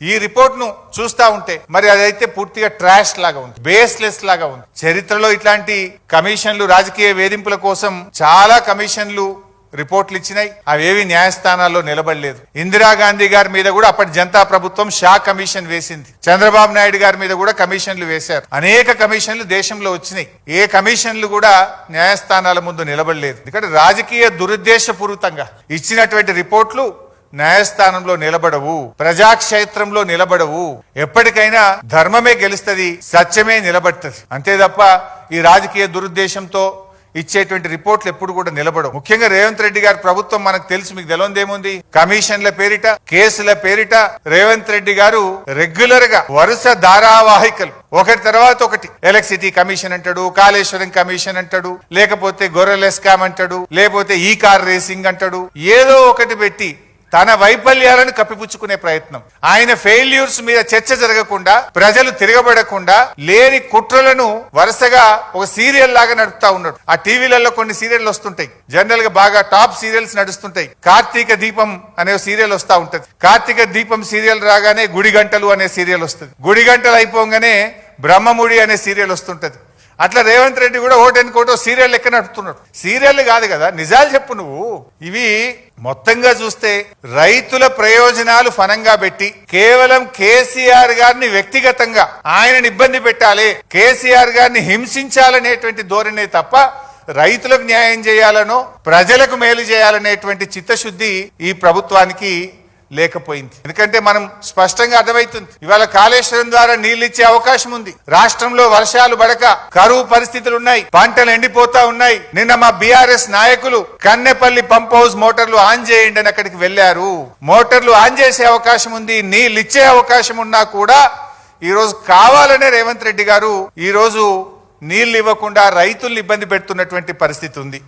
ఈ రిపోర్ట్ను చూస్తా ఉంటే మరి అదైతే పూర్తిగా ట్రాష్ లాగా ఉంది బేస్లెస్ లాగా ఉంది. చరిత్రలో ఇట్లాంటి కమిషన్లు రాజకీయ వేధింపుల కోసం చాలా కమిషన్లు రిపోర్ట్లు ఇచ్చినాయి. అవేవి న్యాయస్థానాల్లో నిలబడలేదు. ఇందిరాగాంధీ గారి మీద కూడా అప్పటి జనతా ప్రభుత్వం షా కమిషన్ వేసింది. చంద్రబాబు నాయుడు గారి మీద కూడా కమిషన్లు వేశారు. అనేక కమిషన్లు దేశంలో వచ్చినాయి. ఏ కమిషన్లు కూడా న్యాయస్థానాల ముందు నిలబడలేదు. ఎందుకంటే రాజకీయ దురుద్దేశపూరితంగా ఇచ్చినటువంటి రిపోర్ట్లు న్యాయస్థానంలో నిలబడవు ప్రజాక్షేత్రంలో నిలబడవు. ఎప్పటికైనా ధర్మమే గెలుస్తుంది సత్యమే నిలబడుతుంది. అంతే తప్ప ఈ రాజకీయ దురుద్దేశంతో ఇచ్చేటువంటి రిపోర్ట్లు ఎప్పుడు కూడా నిలబడవు. ముఖ్యంగా రేవంత్ రెడ్డి గారి ప్రభుత్వం మనకు తెలుసు మీకు తెలియదేముంది కమిషన్ల పేరిట కేసుల పేరిట రేవంత్ రెడ్డి గారు రెగ్యులర్గా వరుస ధారావాహికలు. ఒకటి తర్వాత ఒకటి. ఎలక్ట్రిసిటీ కమిషన్ అంటాడు కాళేశ్వరం కమిషన్ అంటాడు లేకపోతే గొర్రెల స్కామ్ అంటాడు లేకపోతే ఈ కార్ రేసింగ్ అంటాడు. ఏదో ఒకటి పెట్టి తన వైఫల్యాలను కప్పిపుచ్చుకునే ప్రయత్నం. ఆయన ఫెయిల్యూర్స్ మీద చర్చ జరగకుండా ప్రజలు తిరగబడకుండా లేని కుట్రలను వరుసగా ఒక సీరియల్ లాగా నడుపుతా ఉన్నాడు. ఆ టీవీలలో కొన్ని సీరియల్ వస్తుంటాయి. జనరల్గా బాగా టాప్ సీరియల్స్ నడుస్తుంటాయి. కార్తీక దీపం అనే సీరియల్ వస్తా ఉంటది. కార్తీక దీపం సీరియల్ రాగానే గుడి గంటలు అనే సీరియల్ వస్తుంది. గుడి గంటలు అయిపోగానే బ్రహ్మముడి అనే సీరియల్ వస్తుంటది. అట్లా రేవంత్ రెడ్డి కూడా ఓటెన్ కోటో సీరియల్ లెక్క నడుపుతున్నాడు. సీరియల్ కాదు కదా నిజాలు చెప్పు నువ్వు. ఇవి మొత్తంగా చూస్తే రైతుల ప్రయోజనాలు ఫనంగా పెట్టి కేవలం కేసీఆర్ గారిని వ్యక్తిగతంగా ఆయనని ఇబ్బంది పెట్టాలి కేసీఆర్ గారిని హింసించాలనేటువంటి ధోరణే తప్ప రైతులకు న్యాయం చేయాలనో ప్రజలకు మేలు చేయాలనేటువంటి చిత్తశుద్ధి ఈ ప్రభుత్వానికి లేకపోయింది. ఎందుకంటే మనం స్పష్టంగా అర్థమవుతుంది. ఇవాళ కాళేశ్వరం ద్వారా నీళ్ళు ఇచ్చే అవకాశం ఉంది. రాష్ట్రంలో వర్షాలు పడక కరువు పరిస్థితులు ఉన్నాయి. పంటలు ఎండిపోతా ఉన్నాయి. నిన్న మా బీఆర్ఎస్ నాయకులు కన్నెపల్లి పంప్ హౌస్ మోటార్లు ఆన్ చేయండి అని అక్కడికి వెళ్ళారు మోటార్లు ఆన్ చేసే అవకాశం ఉంది. నీళ్ళు ఇచ్చే అవకాశం ఉన్నా కూడా ఈ రోజు కావాలనే రేవంత్ రెడ్డి గారు ఈ రోజు నీళ్ళు ఇవ్వకుండా రైతుల్ని ఇబ్బంది పెడుతున్నటువంటి పరిస్థితి ఉంది.